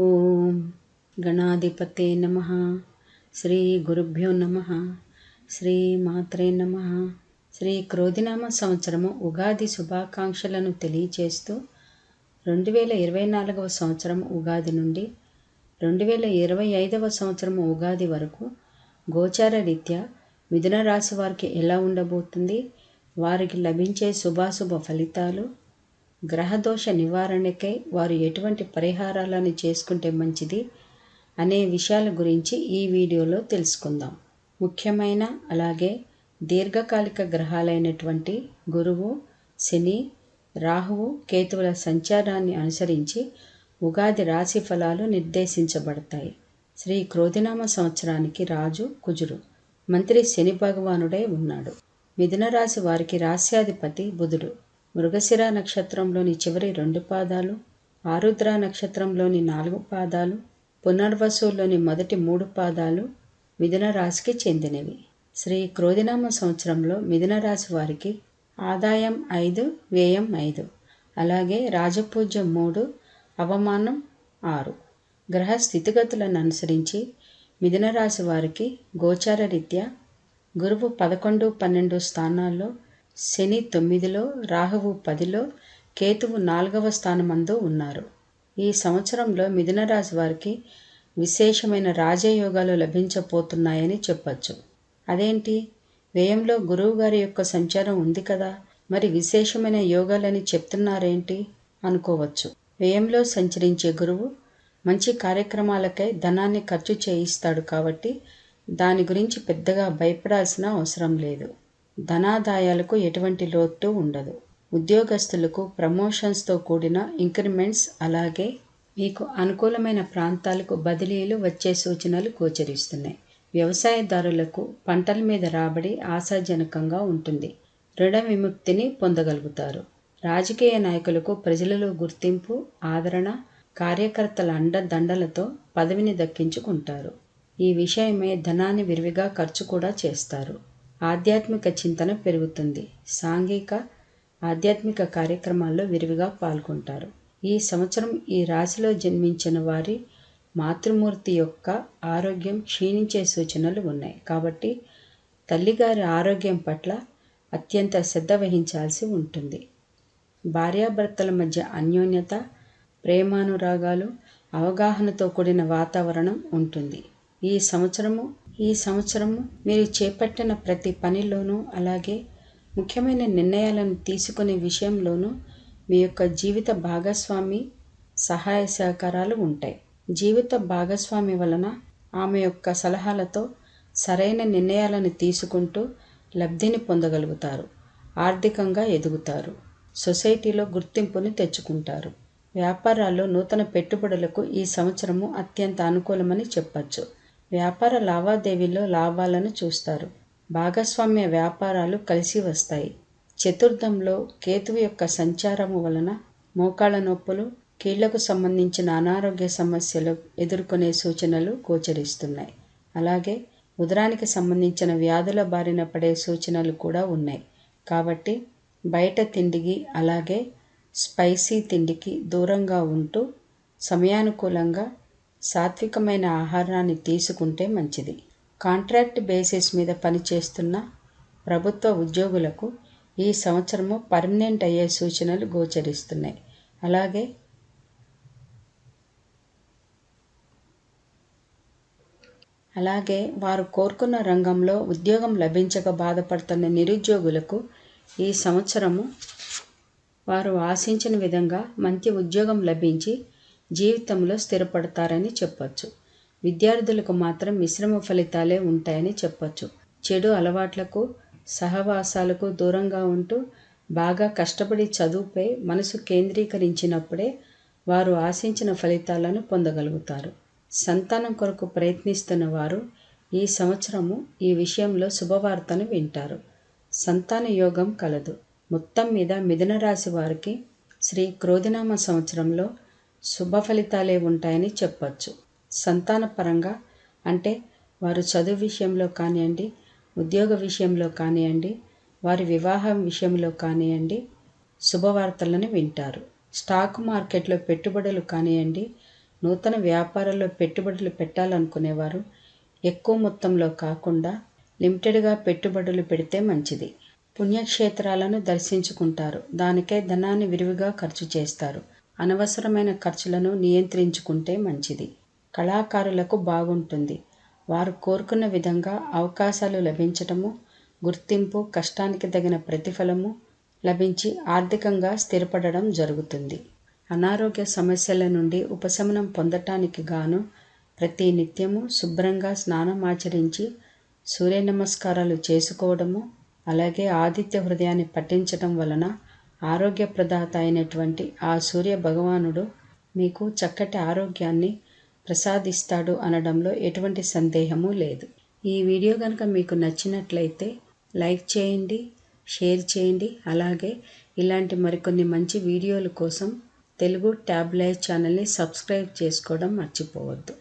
ఓం గణాధిపతే నమ. శ్రీ గురుభ్యో నమ. శ్రీ మాత్రే నమ. శ్రీ క్రోధినామ సంవత్సరము ఉగాది శుభాకాంక్షలను తెలియచేస్తూ రెండు వేల ఇరవై నాలుగవ సంవత్సరం ఉగాది నుండి రెండు వేల ఇరవై ఐదవ సంవత్సరం ఉగాది వరకు గోచార రీత్యా మిథున రాశి వారికి ఎలా ఉండబోతుంది? వారికి లభించే శుభాశుభ ఫలితాలు గ్రహదోష నివారణకై వారు ఎటువంటి పరిహారాలను చేసుకుంటే మంచిది అనే విషయాల గురించి ఈ వీడియోలో తెలుసుకుందాం. ముఖ్యమైన అలాగే దీర్ఘకాలిక గ్రహాలైనటువంటి గురువు శని రాహువు కేతువుల సంచారాన్ని అనుసరించి ఉగాది రాశి ఫలాలు నిర్దేశించబడతాయి. శ్రీ క్రోధినామ సంవత్సరానికి రాజు కుజుడు మంత్రి శని భగవానుడై ఉన్నాడు. మిథున రాశి వారికి రాస్యాధిపతి బుధుడు. మృగశిర నక్షత్రంలోని చివరి రెండు పాదాలు ఆరుద్ర నక్షత్రంలోని నాలుగు పాదాలు పునర్వసులోని మొదటి మూడు పాదాలు మిథున రాశికి చెందినవి. శ్రీ క్రోధినామ సంవత్సరంలో మిథున రాశి వారికి ఆదాయం ఐదు వ్యయం ఐదు. అలాగే రాజపూజ్యం మూడు అవమానం ఆరు. గ్రహ స్థితిగతులను అనుసరించి మిథున రాశి వారికి గోచార రీత్యా గురువు పదకొండు పన్నెండు స్థానాల్లో శని తొమ్మిదిలో రాహువు పదిలో కేతువు నాలుగవ స్థానమందు ఉన్నారు. ఈ సంవత్సరంలో మిథున వారికి విశేషమైన రాజయోగాలు లభించబోతున్నాయని చెప్పచ్చు. అదేంటి? వ్యయంలో గురువు గారి యొక్క సంచారం ఉంది కదా మరి విశేషమైన యోగాలని చెప్తున్నారేంటి? అనుకోవచ్చు. వ్యయంలో సంచరించే గురువు మంచి కార్యక్రమాలకై ధనాన్ని ఖర్చు చేయిస్తాడు కాబట్టి దాని గురించి పెద్దగా భయపడాల్సిన అవసరం లేదు. ధనాదాయాలకు ఎటువంటి లోటు ఉండదు. ఉద్యోగస్తులకు ప్రమోషన్స్తో కూడిన ఇంక్రిమెంట్స్ అలాగే మీకు అనుకూలమైన ప్రాంతాలకు బదిలీలు వచ్చే సూచనలు గోచరిస్తున్నాయి. వ్యవసాయదారులకు పంటల మీద రాబడి ఆశాజనకంగా ఉంటుంది. రుణ విముక్తిని పొందగలుగుతారు. రాజకీయ నాయకులకు ప్రజలలో గుర్తింపు ఆదరణ కార్యకర్తల అండదండలతో పదవిని దక్కించుకుంటారు. ఈ విషయమే ధనాన్ని విరివిగా ఖర్చు కూడా చేస్తారు. ఆధ్యాత్మిక చింతన పెరుగుతుంది. సాంఘిక ఆధ్యాత్మిక కార్యక్రమాల్లో విరివిగా పాల్గొంటారు. ఈ సంవత్సరం ఈ రాశిలో జన్మించిన వారి మాతృమూర్తి యొక్క ఆరోగ్యం క్షీణించే సూచనలు ఉన్నాయి. కాబట్టి తల్లిగారి ఆరోగ్యం పట్ల అత్యంత శ్రద్ధ వహించాల్సి ఉంటుంది. భార్యాభర్తల మధ్య అన్యోన్యత ప్రేమానురాగాలు అవగాహనతో కూడిన వాతావరణం ఉంటుంది. ఈ సంవత్సరము ఈ సంవత్సరం మీరు చేపట్టిన ప్రతి పనిలోనూ అలాగే ముఖ్యమైన నిర్ణయాలను తీసుకునే విషయంలోనూ మీ యొక్క జీవిత భాగస్వామి సహాయ సహకారాలు ఉంటాయి. జీవిత భాగస్వామి వలన ఆమె యొక్క సలహాలతో సరైన నిర్ణయాలను తీసుకుంటూ లబ్ధిని పొందగలుగుతారు. ఆర్థికంగా ఎదుగుతారు. సొసైటీలో గుర్తింపుని తెచ్చుకుంటారు. వ్యాపారాల్లో నూతన పెట్టుబడులకు ఈ సంవత్సరము అత్యంత అనుకూలమని చెప్పచ్చు. వ్యాపార లావాదేవీల్లో లాభాలను చూస్తారు. భాగస్వామ్య వ్యాపారాలు కలిసి వస్తాయి. చతుర్థంలో కేతువు యొక్క సంచారము వలన మోకాళ్ళ నొప్పులు కీళ్ళకు సంబంధించిన అనారోగ్య సమస్యలు ఎదుర్కొనే సూచనలు గోచరిస్తున్నాయి. అలాగే ఉదరానికి సంబంధించిన వ్యాధుల బారిన పడే సూచనలు కూడా ఉన్నాయి. కాబట్టి బయట తిండికి అలాగే స్పైసీ తిండికి దూరంగా ఉంటూ సమయానుకూలంగా సాత్వికమైన ఆహారాన్ని తీసుకుంటే మంచిది. కాంట్రాక్ట్ బేసిస్ మీద పనిచేస్తున్న ప్రభుత్వ ఉద్యోగులకు ఈ సంవత్సరము పర్మనెంట్ అయ్యే సూచనలు గోచరిస్తున్నాయి. అలాగే అలాగే వారు కోరుకున్న రంగంలో ఉద్యోగం లభించక బాధపడుతున్న నిరుద్యోగులకు ఈ సంవత్సరము వారు ఆశించిన విధంగా మంచి ఉద్యోగం లభించి జీవితంలో స్థిరపడతారని చెప్పచ్చు. విద్యార్థులకు మాత్రం మిశ్రమ ఫలితాలే ఉంటాయని చెప్పచ్చు. చెడు అలవాట్లకు సహవాసాలకు దూరంగా ఉంటూ బాగా కష్టపడి చదువుపై మనసు కేంద్రీకరించినప్పుడే వారు ఆశించిన ఫలితాలను పొందగలుగుతారు. సంతానం కొరకు ప్రయత్నిస్తున్న వారు ఈ సంవత్సరము ఈ విషయంలో శుభవార్తను వింటారు. సంతాన యోగం కలదు. మొత్తం మీద మిథున రాశి వారికి శ్రీ క్రోధినామ సంవత్సరంలో శుభ ఫలితాలే ఉంటాయని చెప్పచ్చు. సంతానపరంగా అంటే వారు చదువు విషయంలో కానివ్వండి ఉద్యోగ విషయంలో కానివ్వండి వారి వివాహం విషయంలో కానివ్వండి శుభవార్తలను వింటారు. స్టాక్ మార్కెట్లో పెట్టుబడులు కానివ్వండి నూతన వ్యాపారాల్లో పెట్టుబడులు పెట్టాలనుకునేవారు ఎక్కువ మొత్తంలో కాకుండా లిమిటెడ్గా పెట్టుబడులు పెడితే మంచిది. పుణ్యక్షేత్రాలను దర్శించుకుంటారు. దానికై ధనాన్ని విరివిగా ఖర్చు చేస్తారు. అనవసరమైన ఖర్చులను నియంత్రించుకుంటే మంచిది. కళాకారులకు బాగుంటుంది. వారు కోరుకున్న విధంగా అవకాశాలు లభించటము గుర్తింపు కష్టానికి తగిన ప్రతిఫలము లభించి ఆర్థికంగా స్థిరపడడం జరుగుతుంది. అనారోగ్య సమస్యల నుండి ఉపశమనం పొందటానికి గాను ప్రతి నిత్యము శుభ్రంగా స్నానం ఆచరించి సూర్య నమస్కారాలు చేసుకోవడము అలాగే ఆదిత్య హృదయాన్ని పఠించటం వలన ఆరోగ్య ప్రదాత అయినటువంటి ఆ సూర్య భగవానుడు మీకు చక్కటి ఆరోగ్యాన్ని ప్రసాదిస్తాడు అనడంలో ఎటువంటి సందేహము లేదు. ఈ వీడియో కనుక మీకు నచ్చినట్లయితే లైక్ చేయండి షేర్ చేయండి అలాగే ఇలాంటి మరికొన్ని మంచి వీడియోల కోసం తెలుగు ట్యాబ్లైట్ ఛానల్ని సబ్స్క్రైబ్ చేసుకోవడం మర్చిపోవద్దు.